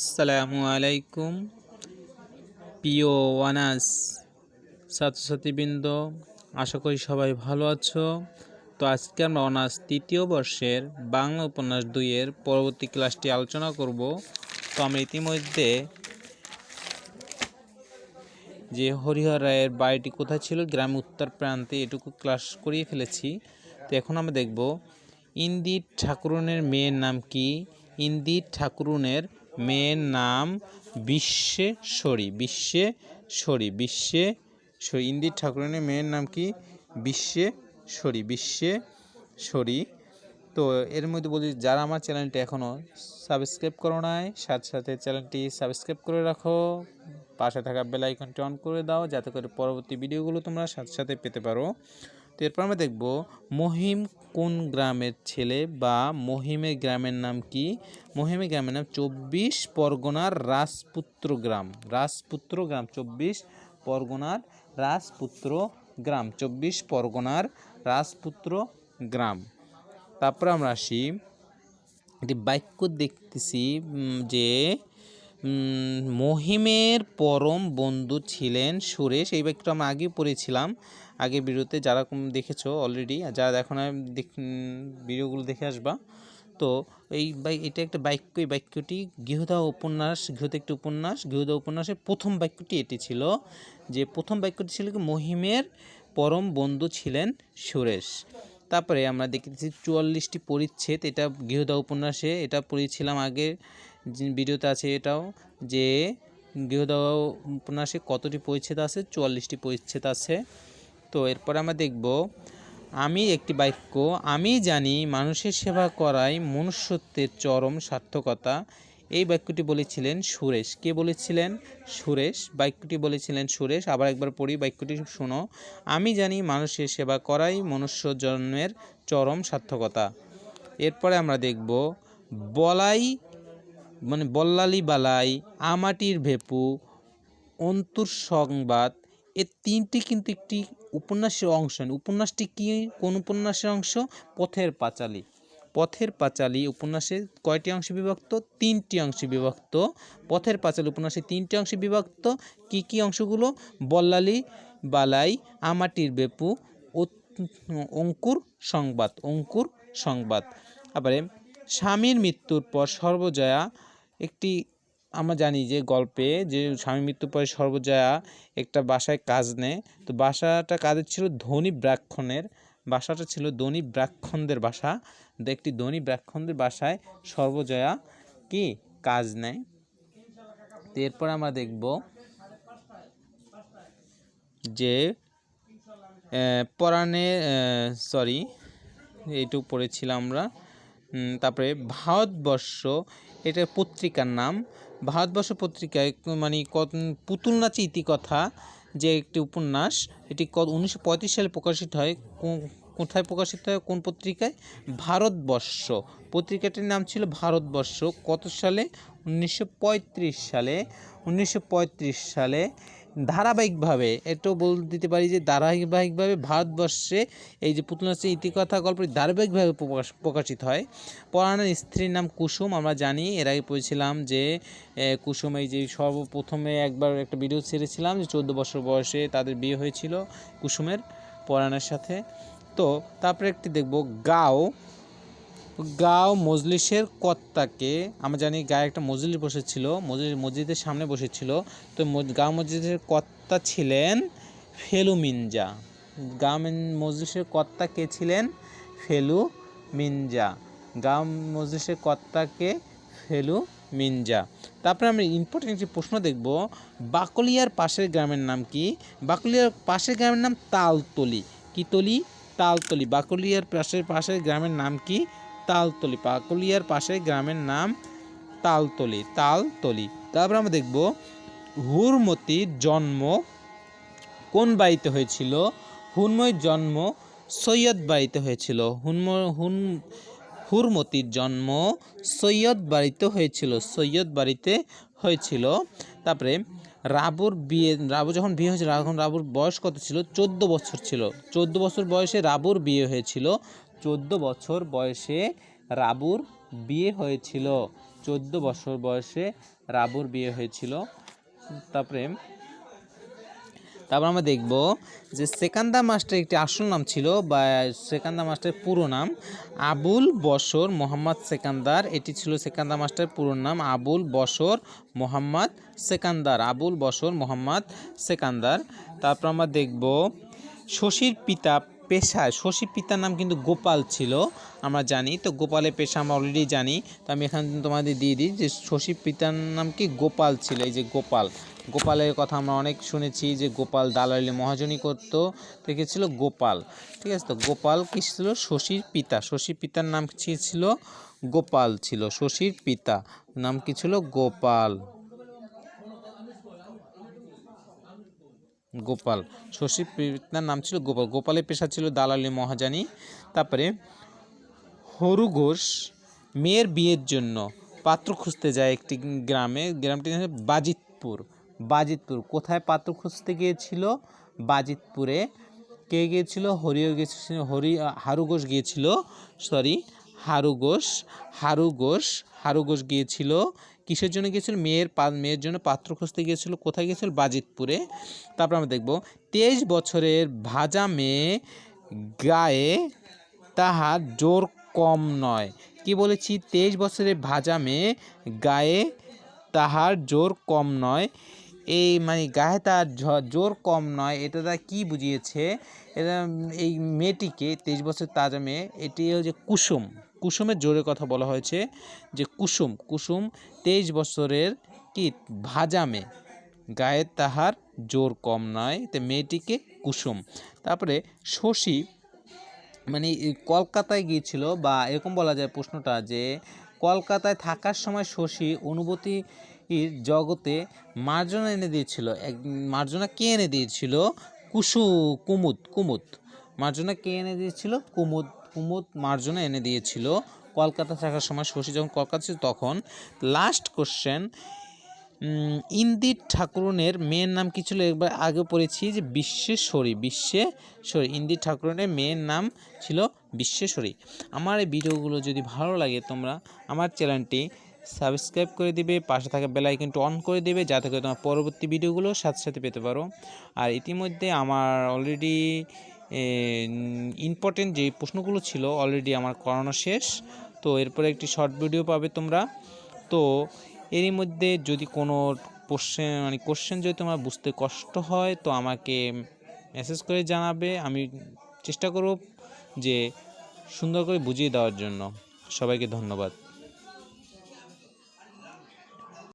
আসসালামু আলাইকুম, প্রিয় ওয়ানাস ছাত্রছাত্রীবৃন্দ, আশা করি সবাই ভালো আছো। তো আজকে আমরা অনার্স তৃতীয় বর্ষের বাংলা উপন্যাস দুইয়ের পরবর্তী ক্লাসটি আলোচনা করব। তো আমরা ইতিমধ্যে যে হরিহর রায়ের বাড়িটি কোথায় ছিল, গ্রাম উত্তর প্রান্তে এটুকু ক্লাস করিয়ে ফেলেছি। তো এখন আমরা দেখব, ইন্দির ঠাকুরনের মেয়ের নাম কি? ইন্দির ঠাকুরনের মেয়ের নাম বিশ্বেশ্বরী বিশ্বেশ্বরী বিশ্বেশ্বরী ইন্দির ঠাকুরনের মেয়ের নাম কি? বিশ্বেশ্বরী বিশ্বেশ্বরী তো এর মধ্যে বলি, যারা আমার চ্যানেলটি এখনও সাবস্ক্রাইব করো নাই, সাথে সাথে চ্যানেলটি সাবস্ক্রাইব করে রাখো, পাশে থাকা বেল আইকনটি অন করে দাও, যাতে করে পরবর্তী ভিডিওগুলো তোমরা সাথে সাথে পেতে পারো। তো এরপর আমরা দেখব মহিম কোন গ্রামের ছেলে বা মহিমের গ্রামের নাম কি? মহিমের গ্রামের নাম চব্বিশ পরগনার রাজপুত্র গ্রাম। রাজপুত্র গ্রাম, চব্বিশ পরগনার রাজপুত্র গ্রাম। চব্বিশ পরগনার রাজপুত্র গ্রাম। তারপরে আমরা আসি, একটি বাক্য দেখতেছি যে মহিমের পরম বন্ধু ছিলেন সুরেশ। এই বাক্যটা আমরা আগে পড়েছিলাম। আগে ভিডিওতে যারা দেখেছ অলরেডি আর যারা দেখো না ভিডিওগুলো দেখে আসবা। তো এই বাই এটা একটা বাক্য, এই বাক্যটি গৃহদা উপন্যাস গৃহদা একটি উপন্যাস, গৃহদা উপন্যাসের প্রথম বাক্যটি এটি ছিল, যে প্রথম বাক্যটি ছিল কি, মহিমের পরম বন্ধু ছিলেন সুরেশ। তারপরে আমরা দেখেছি চুয়াল্লিশটি পরিচ্ছেদ, এটা গৃহদা উপন্যাসে, এটা পড়েছিলাম আগে যে ভিডিওতে আছে এটাও, যে গৃহদা উপন্যাসে কতটি পরিচ্ছেদ আছে, চুয়াল্লিশটি পরিচ্ছেদ আছে। তো এরপরে আমরা দেখব, আমি একটি বাক্য, আমি জানি মানুষের সেবা করাই মনুষ্যত্বের চরম সার্থকতা। এই বাক্যটি বলেছিলেন সুরেশ। কে বলেছিলেন? সুরেশ। বাক্যটি বলেছিলেন সুরেশ। আবার একবার পড়ি, বাক্যটি শোনো। আমি জানি মানুষের সেবা করাই মনুষ্য জন্মের চরম সার্থকতা। এরপরে আমরা দেখব, বলাই মানে বল্লালি বালাই, আমাটির ভেপু অন্তুর সংবাদ এ তিনটি কিন্তু একটি উপন্যাসের অংশ উপন্যাসটি কি? কোন উপন্যাসের অংশ? পথের পাঁচালী। পথের পাঁচালী উপন্যাসে কয়টি অংশে বিভক্ত? তিনটি অংশে বিভক্ত। পথের পাঁচালী উপন্যাসে তিনটি অংশে বিভক্ত। কি কি অংশগুলো? বল্লালি, বালাই, আমাটির বেপু অঙ্কুর সংবাদ অঙ্কুর সংবাদ। আবারে স্বামীর মৃত্যুর পর সর্বজয়া একটি আমরা জানি যে গল্পে যে স্বামী মৃত্যুর পরে সর্বজয়া একটা বাসায় কাজ নেয়। তো বাসাটা কাজের ছিল ধনী ব্রাহ্মণের বাসাটা ছিল ধনী ব্রাহ্মণদের বাসা। একটি ধনী ব্রাহ্মণদের বাসায় সর্বজয়া কি? কাজ নেয়। এরপর আমরা দেখব যে পরাণে সরি এইটুকু পড়েছিলাম আমরা। তারপরে ভারতবর্ষ এটা পত্রিকার নাম। ভারতবর্ষ পত্রিকায় মানে পুতুল নাচে ইতিকথা, যে একটি উপন্যাস, এটি উনিশশো সালে প্রকাশিত হয় কোথায় প্রকাশিত হয়, কোন পত্রিকায়? ভারতবর্ষ। পত্রিকাটির নাম ছিল ভারতবর্ষ। কত সালে? উনিশশো পঁয়ত্রিশ সালে। উনিশশো পঁয়ত্রিশ সালে ধারাবাহিকভাবে এটাও বল দিতে পারি যে ধারাবাহিকভাবে ভারতবর্ষে এই যে পুতুল নাচের ইতিকথা গল্পটি ধারাবাহিকভাবে প্রকাশ, প্রকাশিত হয়। পরাণের স্ত্রীর নাম কুসুম, আমরা জানি, এর আগে পড়েছিলাম যে কুসুম এই যে সর্বপ্রথমে একবার একটা ভিডিও ছেড়েছিলাম যে চোদ্দ বছর বয়সে তাদের বিয়ে হয়েছিল কুসুমের পরাণের সাথে। তো তারপরে একটি দেখব, গাও গাও মজলিসের কর্তাকে, আমরা জানি গায়ে একটা মজলিস বসেছিল মজলিস মসজিদের সামনে বসেছিল, তো গাও মসজিদের কর্তা ছিলেন ফেলু মিনজা গাও মজলিসের কর্তা কে ছিলেন? ফেলু মিনজা গাও মজলিসের কর্তাকে ফেলু মিনজা তারপরে আমরা ইম্পর্টেন্ট একটি প্রশ্ন দেখব, বাকলিয়ার পাশের গ্রামের নাম কি? বাকলিয়ার পাশের গ্রামের নাম তালতলি। কি তলি? তালতলি। বাকলিয়ার পাশের পাশের গ্রামের নাম কি? তালতলি, পাকুলিয়ার পাশের গ্রামের নাম তালতলি তালতলি। তারপর আমরা দেখব হুরমতির জন্ম কোন বাড়িতে হয়েছিল? হুনময়ের জন্ম সৈয়দ বাড়িতে হয়েছিল। হুনম হুন হুরমতির জন্ম সৈয়দ বাড়িতে হয়েছিল। সৈয়দ বাড়িতে হয়েছিল। তারপরে রাবুর বিয়ে, রাবু যখন বিয়ে হয়েছিল তখন রাবুর বয়স কত ছিল? চোদ্দ বছর ছিল। চোদ্দ বছর বয়সে রাবুর বিয়ে হয়েছিল। চোদ্দ বছর বয়সে রাবুর বিয়ে হয়েছিল। চোদ্দ বছর বয়সে রাবুর বিয়ে হয়েছিল। তারপরে, তারপর আমরা দেখব যে সেকান্দা মাস্টার একটি আসল নাম ছিল বা সেকান্দা মাস্টারের পুরো নাম আবুল বসর মোহাম্মদ সেকান্দার। এটি ছিল সেকান্দা মাস্টারের পুরো নাম আবুল বসর মোহাম্মদ সেকান্দার, আবুল বসর মোহাম্মদ সেকান্দার। তারপর আমরা দেখব শশীর পিতা পেশায় শশী পিতার নাম কিন্তু গোপাল ছিল, আমরা জানি। তো গোপালের পেশা আমরা অলরেডি জানি। তো আমি এখানে তোমাদের দিয়ে দিই যে শশী পিতার নাম কি গোপাল ছিল, এই যে গোপাল। গোপালের কথা আমরা অনেক শুনেছি যে গোপাল দালালি মহাজনী করতো, দেখেছিল গোপাল। ঠিক আছে, তো গোপাল কি ছিল? শশীর পিতা। শশীর পিতার নাম ছিল? গোপাল ছিল। শশীর পিতা। নাম কি ছিল? গোপাল। গোপাল। শশীর পিতার নাম ছিল গোপাল। গোপালের পেশা ছিল দালালি, মহাজানি। তারপরে হরু ঘোষ মেয়ের বিয়ের জন্য পাত্র খুঁজতে যায় একটি গ্রামে। গ্রামটি বাজিতপুর। বাজিতপুর। কোথায় পাত্র খুঁজতে গিয়েছিল? বাজিতপুরে। কে গিয়েছিল? হরিও গিয়েছিল। হরি, হারু ঘোষ গিয়েছিল। সরি, হারু ঘোষ হারু ঘোষ হারু ঘোষ গিয়েছিল। কিসের জন্য গিয়েছিল? মেয়ের মেয়ের জন্য পাত্র খুঁজতে গিয়েছিল। কোথায় গিয়েছিল? বাজিতপুরে। তারপর আমরা দেখব, তেইশ বছরের ভাজা মেয়ে গায়ে তাহার জোর কম নয়। কি বলেছি? তেইশ বছরের ভাজা মেয়ে গায়ে তাহার জোর কম নয়। এই মানে গায়ে তার জোর কম নয়, এটা তারা কী বুঝিয়েছে? এটা, এই মেয়েটিকে, তেইশ বছর তাজা মেয়ে, এটি হচ্ছে কুসুম। কুসুমের জোরের কথা বলা হয়েছে যে কুসুম কুসুম তেইশ বছরের কি ভাজা মেয়ে। গায়ে তাহার জোর কম নয়, তো মেয়েটিকে কুসুম। তারপরে শশী মানে কলকাতায় গিয়েছিল বা এরকম বলা যায় প্রশ্নটা যে, কলকাতায় থাকার সময় শশী অনুভূতির জগতে মার্জনা এনে দিয়েছিল। এক, মার্জনা কে এনে দিয়েছিল? কুসু, কুমুদ কুমুদ। মার্জনা কে এনে দিয়েছিল? কুমুদ কুমুদ মার্জনা এনে দিয়েছিল কলকাতা থাকার সময় শশী যখন কলকাতা ছিল তখন লাস্ট কোশ্চেন ইন্দির ঠাকুরনের মেয়ের নাম কি ছিল? একবার আগে পড়েছি যে বিশ্বেশ্বরী বিশ্বেশ্বরী, ইন্দির ঠাকুরনের মেয়ের নাম ছিল বিশ্বেশ্বরী। আমার এই ভিডিওগুলো যদি ভালো লাগে তোমরা, আমার চ্যানেলটি সাবস্ক্রাইব করে দিবে, পাশে থাকা বেল আইকনটি অন করে দেবে, যাতে করে তোমার পরবর্তী ভিডিওগুলো সাথে সাথে পেতে পারো। আর ইতিমধ্যে আমার অলরেডি ইম্পর্টেন্ট যে প্রশ্নগুলো ছিল অলরেডি আমার করানো শেষ। তো এরপরে একটি শর্ট ভিডিও পাবে তোমরা। তো এরই মধ্যে যদি কোনো কোশ্চেন মানে কোশ্চেন যদি তোমার বুঝতে কষ্ট হয়, তো আমাকে মেসেজ করে জানাবে। আমি চেষ্টা করব যে সুন্দর করে বুঝিয়ে দেওয়ার জন্য। সবাইকে ধন্যবাদ।